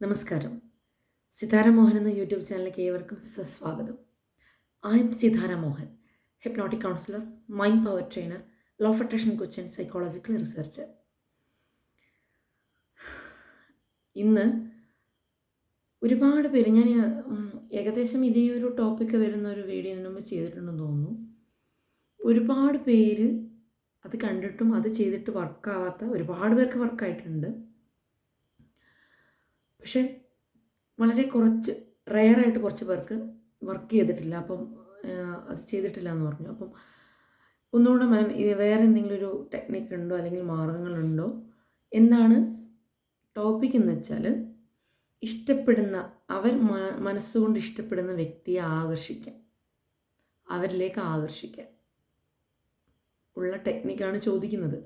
നമസ്കാരം. സിതാര മോഹൻ എന്ന യൂട്യൂബ് ചാനലിലേക്ക് ഏവർക്കും സ്വാഗതം I am Sithara Mohan hypnotic counsellor mind power trainer law attraction coach and psychological researcher ഇന്ന് ഒരുപാട് പേര് ഞാൻ ഏകദേശം ഇതേ ഒരു ടോപ്പിക്ക് വരുന്ന ഒരു വീഡിയോ ഇതിനു മുമ്പ് ചെയ്തിട്ടുണ്ടെന്ന് തോന്നുന്നു. ഒരുപാട് പേര് അത് കണ്ടിട്ടും അത് ചെയ്തിട്ട് വർക്കാവാത്ത ഒരുപാട് പേർക്ക് വർക്കായിട്ടുണ്ട് പക്ഷെ വളരെ കുറച്ച് റെയറായിട്ട് കുറച്ച് പേർക്ക് വർക്ക് ചെയ്തിട്ടില്ല. അപ്പം അത് ചെയ്തിട്ടില്ല എന്ന് പറഞ്ഞു. അപ്പം ഒന്നുകൂടെ മാം വേറെ എന്തെങ്കിലും ഒരു ടെക്നിക്ക് ഉണ്ടോ? അല്ലെങ്കിൽ മാർഗങ്ങളുണ്ടോ? എന്താണ് ടോപ്പിക് എന്ന് വെച്ചാൽ ഇഷ്ടപ്പെടുന്ന അവർ മനസ്സുകൊണ്ട് ഇഷ്ടപ്പെടുന്ന വ്യക്തിയെ ആകർഷിക്കാം അവരിലേക്ക് ആകർഷിക്കാൻ ഉള്ള ടെക്നിക്കാണ് ചോദിക്കുന്നത്.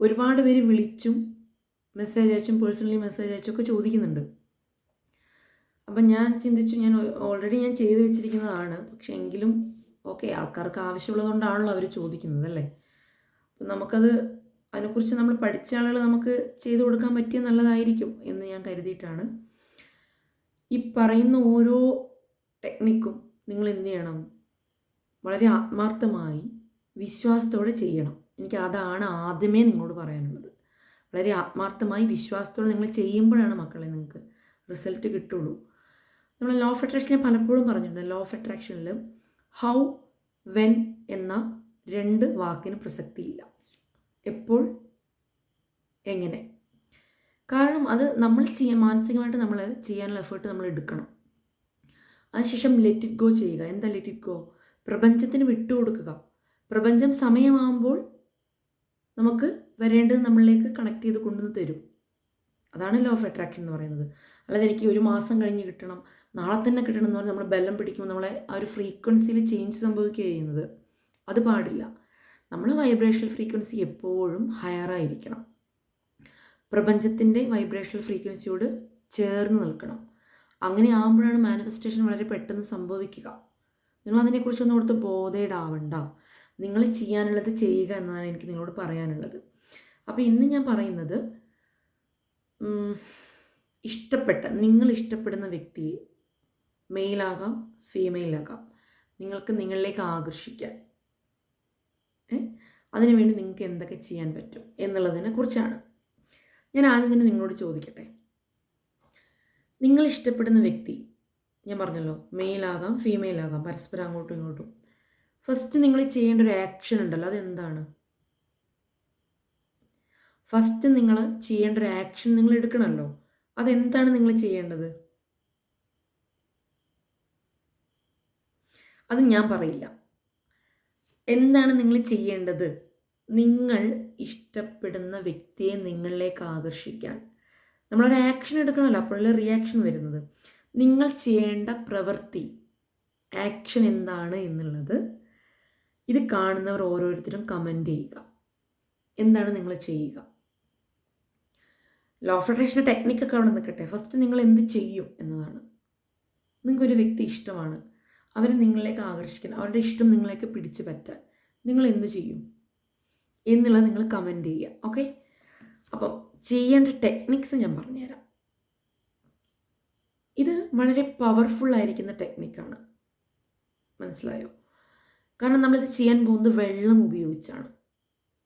ഒരുപാട് പേര് വിളിച്ചും മെസ്സേജ് അയച്ചും പേഴ്സണലി മെസ്സേജ് അയച്ചും ഒക്കെ ചോദിക്കുന്നുണ്ട്. അപ്പം ഞാൻ ചിന്തിച്ചു ഞാൻ ഓൾറെഡി ഞാൻ ചെയ്തു വെച്ചിരിക്കുന്നതാണ്. പക്ഷെ എങ്കിലും ഓക്കെ ആൾക്കാർക്ക് ആവശ്യമുള്ളതുകൊണ്ടാണല്ലോ അവർ ചോദിക്കുന്നത് അല്ലേ? അപ്പം നമുക്കത് അതിനെക്കുറിച്ച് നമ്മൾ പഠിച്ച ആളുകൾ നമുക്ക് ചെയ്തു കൊടുക്കാൻ പറ്റിയ നല്ലതായിരിക്കും എന്ന് ഞാൻ കരുതിയിട്ടാണ്. ഈ പറയുന്ന ഓരോ ടെക്നിക്കും നിങ്ങൾ എന്ത് ചെയ്യണം? വളരെ ആത്മാർത്ഥമായി വിശ്വാസത്തോടെ ചെയ്യണം. എനിക്ക് അതാണ് ആദ്യമേ നിങ്ങളോട് പറയാനുള്ളത്. വളരെ ആത്മാർത്ഥമായി വിശ്വാസത്തോടെ നിങ്ങൾ ചെയ്യുമ്പോഴാണ് മക്കളെ നിങ്ങൾക്ക് റിസൾട്ട് കിട്ടുള്ളൂ. നമ്മൾ ലോ ഓഫ് അട്രാക്ഷൻ ഞാൻ പലപ്പോഴും പറഞ്ഞിട്ടുണ്ട് ലോ ഓഫ് അട്രാക്ഷനിൽ ഹൗ വെൻ എന്ന രണ്ട് വാക്കിന് പ്രസക്തിയില്ല. എപ്പോൾ എങ്ങനെ. കാരണം അത് നമ്മൾ ചെയ്യാൻ മാനസികമായിട്ട് നമ്മൾ ചെയ്യാനുള്ള എഫേർട്ട് നമ്മൾ എടുക്കണം. അതിനുശേഷം ലെറ്റ് ഇറ്റ് ഗോ ചെയ്യുക. എന്താ ലെറ്റ് ഇറ്റ് ഗോ പ്രപഞ്ചത്തിന് വിട്ടുകൊടുക്കുക. പ്രപഞ്ചം സമയമാകുമ്പോൾ നമുക്ക് വരേണ്ടത് നമ്മളിലേക്ക് കണക്ട് ചെയ്ത് കൊണ്ടുവന്ന് തരും. അതാണ് ലോ ഓഫ് അട്രാക്ഷൻ എന്ന് പറയുന്നത്. അല്ലാതെ എനിക്ക് ഒരു മാസം കഴിഞ്ഞ് കിട്ടണം നാളെ തന്നെ കിട്ടണം എന്ന് പറഞ്ഞാൽ നമ്മൾ ബലം പിടിക്കുമ്പോൾ നമ്മളെ ആ ഒരു ഫ്രീക്വൻസിയിൽ ചേഞ്ച് സംഭവിക്കുക ചെയ്യുന്നത്. അത് പാടില്ല. നമ്മൾ വൈബ്രേഷണൽ ഫ്രീക്വൻസി എപ്പോഴും ഹയറായിരിക്കണം പ്രപഞ്ചത്തിന്റെ വൈബ്രേഷണൽ ഫ്രീക്വൻസിയോട് ചേർന്ന് നിൽക്കണം. അങ്ങനെ ആകുമ്പോഴാണ് മാനിഫെസ്റ്റേഷൻ വളരെ പെട്ടെന്ന് സംഭവിക്കുക. നിങ്ങൾ അതിനെക്കുറിച്ചൊന്നും കൊടുത്ത് ബോധേഡാവണ്ട നിങ്ങൾ ചെയ്യാനുള്ളത് ചെയ്യുക എന്നതാണ് എനിക്ക് നിങ്ങളോട് പറയാനുള്ളത്. അപ്പോൾ ഇന്ന് ഞാൻ പറയുന്നത് ഇഷ്ടപ്പെട്ട നിങ്ങൾ ഇഷ്ടപ്പെടുന്ന വ്യക്തിയെ മെയിലാകാം ഫീമെയിലാകാം നിങ്ങൾക്ക് നിങ്ങളിലേക്ക് ആകർഷിക്കാൻ അതിനുവേണ്ടി നിങ്ങൾക്ക് എന്തൊക്കെ ചെയ്യാൻ പറ്റും എന്നുള്ളതിനെ കുറിച്ചാണ്. ഞാൻ ആദ്യം തന്നെ നിങ്ങളോട് ചോദിക്കട്ടെ. നിങ്ങൾ ഇഷ്ടപ്പെടുന്ന വ്യക്തി ഞാൻ പറഞ്ഞല്ലോ മെയിലാകാം ഫീമെയിലാകാം പരസ്പരം അങ്ങോട്ടും ഇങ്ങോട്ടും. ഫസ്റ്റ് നിങ്ങൾ ചെയ്യേണ്ട ഒരു ആക്ഷൻ ഉണ്ടല്ലോ അതെന്താണ്? ഫസ്റ്റ് നിങ്ങൾ ചെയ്യേണ്ട ഒരു ആക്ഷൻ നിങ്ങൾ എടുക്കണമല്ലോ അതെന്താണ് നിങ്ങൾ ചെയ്യേണ്ടത്? അത് ഞാൻ പറയില്ല. എന്താണ് നിങ്ങൾ ചെയ്യേണ്ടത്? നിങ്ങൾ ഇഷ്ടപ്പെടുന്ന വ്യക്തിയെ നിങ്ങളിലേക്ക് ആകർഷിക്കാൻ. നമ്മളൊരു ആക്ഷൻ എടുക്കണമല്ലോ അപ്പോഴല്ലേ റിയാക്ഷൻ വരുന്നത്. നിങ്ങൾ ചെയ്യേണ്ട പ്രവൃത്തി ആക്ഷൻ എന്താണ് എന്നുള്ളത് ഇത് കാണുന്നവർ ഓരോരുത്തരും കമന്റ് ചെയ്യുക. എന്താണ് നിങ്ങൾ ചെയ്യുക? ലോ അട്രാക്ഷന്റെ ടെക്നിക്കൊക്കെ അവിടെ നിൽക്കട്ടെ. ഫസ്റ്റ് നിങ്ങൾ എന്ത് ചെയ്യും എന്നതാണ്. നിങ്ങൾക്കൊരു വ്യക്തി ഇഷ്ടമാണ്. അവരെ നിങ്ങളിലേക്ക് ആകർഷിക്കാൻ അവരുടെ ഇഷ്ടം നിങ്ങളിലേക്ക് പിടിച്ചു പറ്റാൻ. നിങ്ങൾ എന്ത് ചെയ്യും? എന്നുള്ളത് നിങ്ങൾ കമന്റ് ചെയ്യുക. ഓക്കെ അപ്പം ചെയ്യേണ്ട ടെക്നിക്സ് ഞാൻ പറഞ്ഞുതരാം. ഇത് വളരെ പവർഫുള്ളായിരിക്കുന്ന ടെക്നിക്കാണ് മനസ്സിലായോ? കാരണം നമ്മളിത് ചെയ്യാൻ പോകുന്നത് വെള്ളം ഉപയോഗിച്ചാണ്.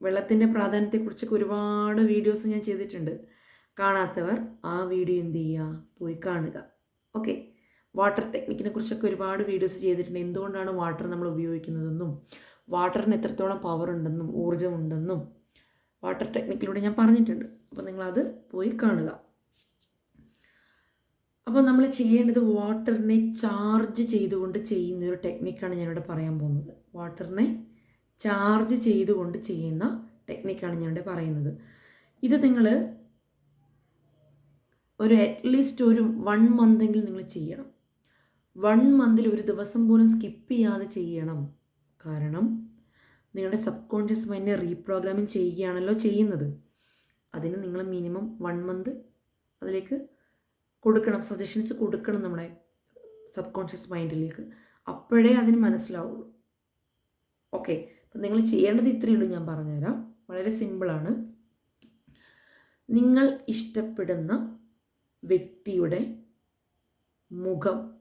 വെള്ളത്തിന്റെ പ്രാധാന്യത്തെക്കുറിച്ചൊക്കെ ഒരുപാട് വീഡിയോസ് ഞാൻ ചെയ്തിട്ടുണ്ട്. കാണാത്തവർ ആ വീഡിയോ എന്ത് ചെയ്യുക? പോയി കാണുക. ഓക്കെ വാട്ടർ ടെക്നിക്കിനെ കുറിച്ചൊക്കെ ഒരുപാട് വീഡിയോസ് ചെയ്തിട്ടുണ്ട്. എന്തുകൊണ്ടാണ് വാട്ടർ നമ്മൾ ഉപയോഗിക്കുന്നതെന്നും വാട്ടറിന് എത്രത്തോളം പവർ ഉണ്ടെന്നും ഊർജമുണ്ടെന്നും വാട്ടർ ടെക്നിക്കിലൂടെ ഞാൻ പറഞ്ഞിട്ടുണ്ട്. അപ്പോൾ നിങ്ങളത് പോയി കാണുക. അപ്പോൾ നമ്മൾ ചെയ്യേണ്ടത് വാട്ടറിനെ ചാർജ് ചെയ്തുകൊണ്ട് ചെയ്യുന്ന ഒരു ടെക്നിക്കാണ് ഞാനിവിടെ പറയാൻ പോകുന്നത്. വാട്ടറിനെ ചാർജ് ചെയ്തുകൊണ്ട് ചെയ്യുന്ന ടെക്നിക്കാണ് ഞാനിവിടെ പറയുന്നത്. ഇത് നിങ്ങൾ ഒരു അറ്റ്ലീസ്റ്റ് ഒരു വൺ മന്തെങ്കിലും നിങ്ങൾ ചെയ്യണം. വൺ മന്തിൽ ഒരു ദിവസം പോലും സ്കിപ്പ് ചെയ്യാതെ ചെയ്യണം. കാരണം നിങ്ങളുടെ സബ് കോൺഷ്യസ് മൈൻഡിനെ റീപ്രോഗ്രാമിങ് ചെയ്യുകയാണല്ലോ ചെയ്യുന്നത്. അതിന് നിങ്ങൾ മിനിമം വൺ മന്ത് അതിലേക്ക് കൊടുക്കണം സജഷൻസ് കൊടുക്കണം നമ്മുടെ സബ് കോൺഷ്യസ് മൈൻഡിലേക്ക് അപ്പോഴേ അതിന് മനസ്സിലാവുള്ളൂ. ഓക്കെ അപ്പം നിങ്ങൾ ചെയ്യേണ്ടത് ഇത്രയേ ഉള്ളൂ ഞാൻ പറഞ്ഞുതരാം. വളരെ സിമ്പിളാണ് നിങ്ങൾ ഇഷ്ടപ്പെടുന്ന വ്യക്തിയുടെ മുഖം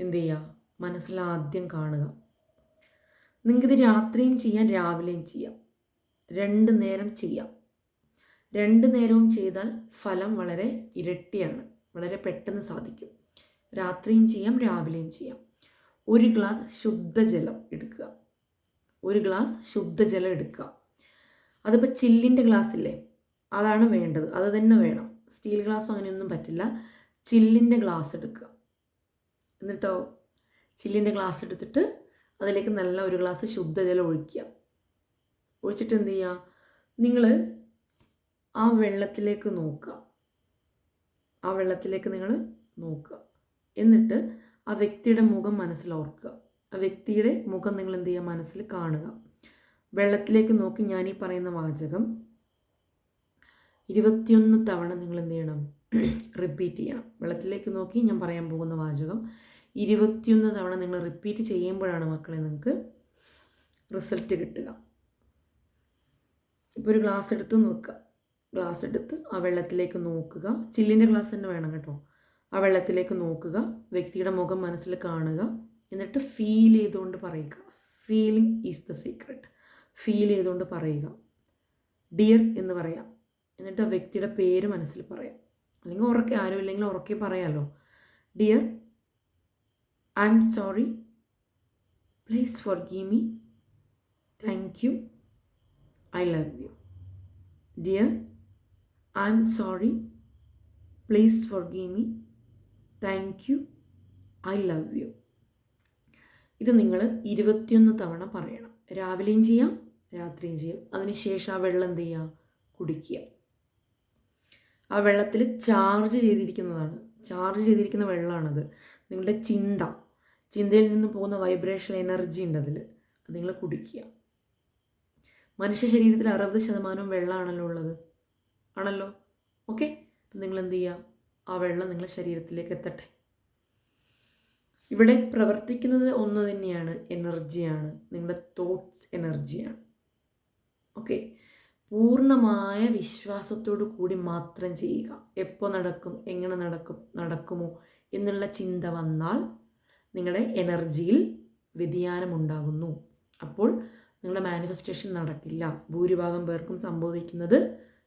എന്ത് ചെയ്യുക? മനസ്സിലാദ്യം കാണുക. നിങ്ങൾക്കിത് രാത്രിയും ചെയ്യാം രാവിലെയും ചെയ്യാം. രണ്ട് നേരം ചെയ്യാം. രണ്ട് നേരവും ചെയ്താൽ ഫലം വളരെ ഇരട്ടിയാണ്. വളരെ പെട്ടെന്ന് സാധിക്കും. രാത്രിയും ചെയ്യാം രാവിലെയും ചെയ്യാം. ഒരു ഗ്ലാസ് ശുദ്ധജലം എടുക്കുക. ഒരു ഗ്ലാസ് ശുദ്ധജലം എടുക്കുക. അതിപ്പോൾ ചില്ലിന്റെ ഗ്ലാസ് ഇല്ലേ അതാണ് വേണ്ടത്. അത് തന്നെ വേണം. സ്റ്റീൽ ഗ്ലാസ്സോ അങ്ങനെയൊന്നും പറ്റില്ല. ചില്ലിന്റെ ഗ്ലാസ് എടുക്കുക. എന്നിട്ടോ? ചില്ലിന്റെ ഗ്ലാസ് എടുത്തിട്ട് അതിലേക്ക് നല്ല ഒരു ഗ്ലാസ് ശുദ്ധജലം ഒഴിക്കുക. ഒഴിച്ചിട്ട് എന്ത് ചെയ്യുക? നിങ്ങൾ ആ വെള്ളത്തിലേക്ക് നോക്കുക. ആ വെള്ളത്തിലേക്ക് നിങ്ങൾ നോക്കുക. എന്നിട്ട് ആ വ്യക്തിയുടെ മുഖം മനസ്സിൽ ഓർക്കുക. ആ വ്യക്തിയുടെ മുഖം നിങ്ങൾ എന്ത് ചെയ്യുക? മനസ്സിൽ കാണുക. വെള്ളത്തിലേക്ക് നോക്കി ഞാൻ ഈ പറയുന്ന വാചകം. ഇരുപത്തിയൊന്ന് തവണ നിങ്ങൾ എന്ത് ചെയ്യണം? റിപ്പീറ്റ് ചെയ്യണം. വെള്ളത്തിലേക്ക് നോക്കി ഞാൻ പറയാൻ പോകുന്ന വാചകം. ഇരുപത്തിയൊന്ന് തവണ നിങ്ങൾ റിപ്പീറ്റ് ചെയ്യുമ്പോഴാണ് മക്കളെ നിങ്ങൾക്ക് റിസൾട്ട് കിട്ടുക. ഇപ്പോൾ ഒരു ഗ്ലാസ് എടുത്ത് നോക്കുക. ഗ്ലാസ് എടുത്ത് ആ വെള്ളത്തിലേക്ക് നോക്കുക. ചില്ലിന്റെ ഗ്ലാസ് തന്നെ വേണം കേട്ടോ. ആ വെള്ളത്തിലേക്ക് നോക്കുക. വ്യക്തിയുടെ മുഖം മനസ്സിൽ കാണുക. എന്നിട്ട് ഫീൽ ചെയ്തുകൊണ്ട് പറയുക. Feeling is the secret feel ചെയ്തുകൊണ്ട് പറയുക. ഡിയർ എന്ന് പറയാം. എന്നിട്ട് ആ വ്യക്തിയുടെ പേര് മനസ്സിൽ പറയാം. അല്ലെങ്കിൽ ഉറക്കെ ആരുമില്ലെങ്കിൽ ഉറക്കെ പറയാമല്ലോ dear I am sorry please forgive me thank you I love you dear I am sorry please forgive me thank you I love you ഇത് നിങ്ങൾ ഇരുപത്തിയൊന്ന് തവണ പറയണം. രാവിലെയും ചെയ്യാം രാത്രിയും ചെയ്യാം. അതിനുശേഷം ആ വെള്ളം എന്ത് ചെയ്യുക? കുടിക്കുക. ആ വെള്ളത്തിൽ ചാർജ് ചെയ്തിരിക്കുന്നതാണ്. ചാർജ് ചെയ്തിരിക്കുന്ന വെള്ളമാണത് നിങ്ങളുടെ ചിന്ത. ചിന്തയിൽ നിന്ന് പോകുന്ന വൈബ്രേഷൻ എനർജി ഉണ്ട് അതിൽ അത് നിങ്ങൾ കുടിക്കുക. മനുഷ്യ ശരീരത്തിൽ അറുപത് ശതമാനവും വെള്ളമാണല്ലോ ഉള്ളത്. ആണല്ലോ? ഓക്കെ? നിങ്ങൾ എന്ത് ചെയ്യുക? ആ വെള്ളം നിങ്ങളുടെ ശരീരത്തിലേക്ക് എത്തട്ടെ. ഇവിടെ പ്രവർത്തിക്കുന്നത് ഒന്ന് തന്നെയാണ്. എനർജിയാണ് നിങ്ങളുടെ തോട്ട്സ് എനർജിയാണ് ഓക്കെ? പൂർണമായ വിശ്വാസത്തോടു കൂടി മാത്രം ചെയ്യുക. എപ്പോൾ നടക്കും എങ്ങനെ നടക്കും നടക്കുമോ എന്നുള്ള ചിന്ത വന്നാൽ നിങ്ങളുടെ എനർജിയിൽ വ്യതിയാനമുണ്ടാകുന്നു. അപ്പോൾ നിങ്ങളുടെ മാനിഫെസ്റ്റേഷൻ നടക്കില്ല. ഭൂരിഭാഗം പേർക്കും സംഭവിക്കുന്നത്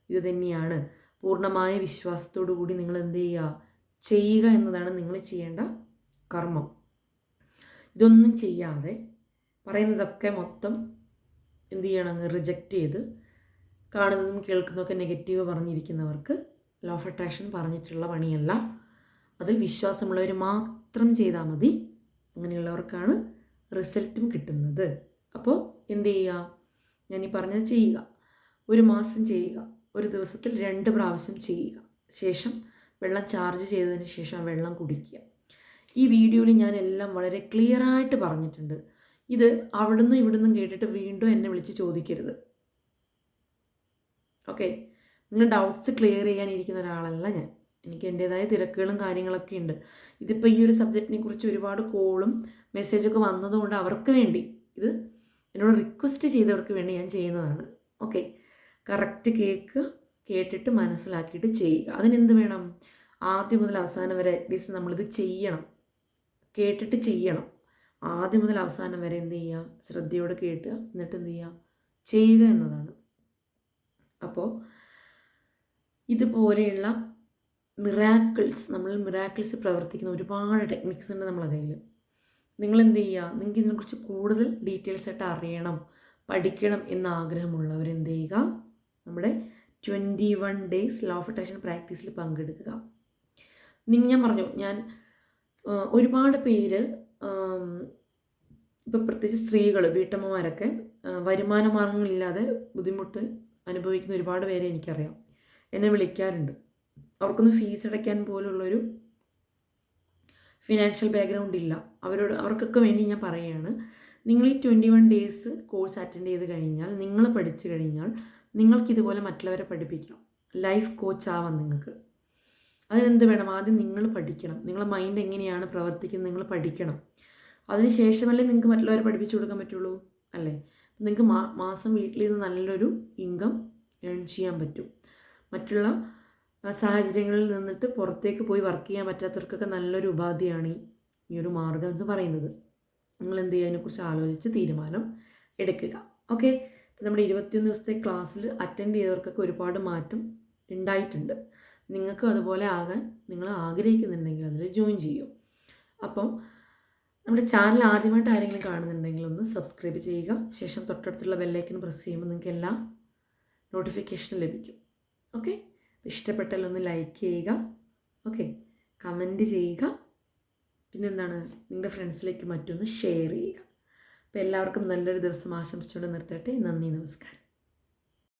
ഇത് തന്നെയാണ്. പൂർണമായ വിശ്വാസത്തോടു കൂടി നിങ്ങൾ എന്ത് ചെയ്യുക? ചെയ്യുക എന്നതാണ് നിങ്ങൾ ചെയ്യേണ്ട കർമ്മം. ഇതൊന്നും ചെയ്യാതെ പറയുന്നതൊക്കെ മൊത്തം എന്ത് ചെയ്യണം? റിജക്റ്റ് ചെയ്ത് കാണുന്നതും കേൾക്കുന്നതൊക്കെ നെഗറ്റീവ് പറഞ്ഞിരിക്കുന്നവർക്ക് ലോ ഓഫ് അട്രാക്ഷൻ പറഞ്ഞിട്ടുള്ള പണിയല്ല. അതിൽ വിശ്വാസമുള്ളവർ മാത്രം ചെയ്താൽ മതി. അങ്ങനെയുള്ളവർക്കാണ് റിസൾട്ടും കിട്ടുന്നത്. അപ്പോൾ എന്ത് ചെയ്യുക? ഞാനീ പറഞ്ഞത് ചെയ്യുക. ഒരു മാസം ചെയ്യുക. ഒരു ദിവസത്തിൽ രണ്ട് പ്രാവശ്യം ചെയ്യുക. ശേഷം വെള്ളം ചാർജ് ചെയ്തതിന് ശേഷം വെള്ളം കുടിക്കുക. ഈ വീഡിയോയിൽ ഞാൻ എല്ലാം വളരെ ക്ലിയറായിട്ട് പറഞ്ഞിട്ടുണ്ട്. ഇത് അവിടുന്ന് ഇവിടുന്നും കേട്ടിട്ട് വീണ്ടും എന്നെ വിളിച്ച് ചോദിക്കരുത്. ഓക്കെ നിങ്ങൾ ഡൗട്ട്സ് ക്ലിയർ ചെയ്യാനിരിക്കുന്ന ഒരാളല്ല ഞാൻ. എനിക്ക് എന്റേതായ തിരക്കുകളും കാര്യങ്ങളൊക്കെ ഉണ്ട്. ഇതിപ്പോൾ ഈ ഒരു സബ്ജക്റ്റിനെ കുറിച്ച് ഒരുപാട് കോളും മെസ്സേജൊക്കെ വന്നതുകൊണ്ട് അവർക്ക് വേണ്ടി ഇത് എന്നോട് റിക്വസ്റ്റ് ചെയ്തവർക്ക് വേണ്ടി ഞാൻ ചെയ്യുന്നതാണ്. ഓക്കെ കറക്റ്റ് കേൾക്കുക കേട്ടിട്ട് മനസ്സിലാക്കിയിട്ട് ചെയ്യുക. അതിനെന്ത് വേണം? ആദ്യം മുതൽ അവസാനം വരെ അറ്റ്ലീസ്റ്റ് നമ്മളിത് ചെയ്യണം. കേട്ടിട്ട് ചെയ്യണം. ആദ്യം മുതൽ അവസാനം വരെ എന്ത് ചെയ്യുക? ശ്രദ്ധയോടെ കേട്ടുക. എന്നിട്ട് എന്ത് ചെയ്യുക? ചെയ്യുക എന്നതാണ്. അപ്പോൾ ഇതുപോലെയുള്ള മിറാക്കിൾസ് നമ്മൾ മിറാക്കിൾസ് പ്രവർത്തിക്കുന്ന ഒരുപാട് ടെക്നിക്സ് ഉണ്ട് നമ്മളെ കയ്യിൽ നിങ്ങൾ എന്ത് ചെയ്യുക നിങ്ങൾക്ക് ഇതിനെക്കുറിച്ച് കൂടുതൽ ഡീറ്റെയിൽസ് ആയിട്ട് അറിയണം പഠിക്കണം എന്ന ആഗ്രഹമുള്ളവർ എന്ത് ചെയ്യുക? നമ്മുടെ twenty one days law of attraction പ്രാക്ടീസിൽ പങ്കെടുക്കുക. നിങ്ങൾ ഞാൻ പറഞ്ഞു ഞാൻ ഒരുപാട് പേര് ഇപ്പോൾ പ്രത്യേകിച്ച് സ്ത്രീകൾ വീട്ടമ്മമാരൊക്കെ വരുമാന മാർഗങ്ങളില്ലാതെ ബുദ്ധിമുട്ട് അനുഭവിക്കുന്ന ഒരുപാട് പേരെ എനിക്കറിയാം. എന്നെ വിളിക്കാറുണ്ട്. അവർക്കൊന്ന് ഫീസ് അടയ്ക്കാൻ പോലുള്ളൊരു ഫിനാൻഷ്യൽ ബാക്ക്ഗ്രൗണ്ട് ഇല്ല. അവരോട് അവർക്കൊക്കെ വേണ്ടി ഞാൻ പറയുകയാണ് നിങ്ങൾ ഈ twenty one days course attend ചെയ്ത് കഴിഞ്ഞാൽ നിങ്ങൾ പഠിച്ചു കഴിഞ്ഞാൽ നിങ്ങൾക്ക് ഇതുപോലെ മറ്റുള്ളവരെ പഠിപ്പിക്കാം. ലൈഫ് കോച്ച് ആവാം നിങ്ങൾക്ക്. അതിനെന്ത് വേണം? ആദ്യം നിങ്ങൾ പഠിക്കണം. നിങ്ങളുടെ മൈൻഡ് എങ്ങനെയാണ് പ്രവർത്തിക്കുന്നത്? നിങ്ങൾ പഠിക്കണം. അതിന് ശേഷമല്ലേ നിങ്ങൾക്ക് മറ്റുള്ളവരെ പഠിപ്പിച്ചു കൊടുക്കാൻ പറ്റുള്ളൂ? അല്ലേ? നിങ്ങൾക്ക് മാ മാസം വീട്ടിൽ നിന്ന് നല്ലൊരു ഇൻകം ഏൺ ചെയ്യാൻ പറ്റും. മറ്റുള്ള സാഹചര്യങ്ങളിൽ നിന്നിട്ട് പുറത്തേക്ക് പോയി വർക്ക് ചെയ്യാൻ പറ്റാത്തവർക്കൊക്കെ നല്ലൊരു ഉപാധിയാണ് ഈ ഈ ഒരു മാർഗം എന്ന് പറയുന്നത്. നിങ്ങൾ എന്ത് ചെയ്യുക അതിനെക്കുറിച്ച് ആലോചിച്ച് തീരുമാനം എടുക്കുക. ഓക്കെ നമ്മുടെ ഇരുപത്തിയൊന്ന് ദിവസത്തെ ക്ലാസ്സിൽ അറ്റൻഡ് ചെയ്തവർക്കൊക്കെ ഒരുപാട് മാറ്റം ഉണ്ടായിട്ടുണ്ട്. നിങ്ങൾക്കും അതുപോലെ ആകാൻ നിങ്ങൾ ആഗ്രഹിക്കുന്നുണ്ടെങ്കിൽ അതിൽ ജോയിൻ ചെയ്യും. അപ്പം നമ്മുടെ ചാനൽ ആദ്യമായിട്ട് ആരെങ്കിലും കാണുന്നുണ്ടെങ്കിൽ ഒന്ന് സബ്സ്ക്രൈബ് ചെയ്യുക. ശേഷം തൊട്ടടുത്തുള്ള ബെല്ലൈക്കൻ പ്രസ് ചെയ്യുമ്പോൾ നിങ്ങൾക്ക് എല്ലാം നോട്ടിഫിക്കേഷൻ ലഭിക്കും. ഓക്കെ ഇഷ്ടപ്പെട്ടാൽ ഒന്ന് ലൈക്ക് ചെയ്യുക. ഓക്കെ കമന്റ് ചെയ്യുക. പിന്നെന്താണ് നിങ്ങളുടെ ഫ്രണ്ട്സിലേക്ക് മറ്റൊന്ന് ഷെയർ ചെയ്യുക. അപ്പോൾ എല്ലാവർക്കും നല്ലൊരു ദിവസം ആശംസിച്ചുകൊണ്ട് നിർത്തട്ടെ. നന്ദി നമസ്കാരം.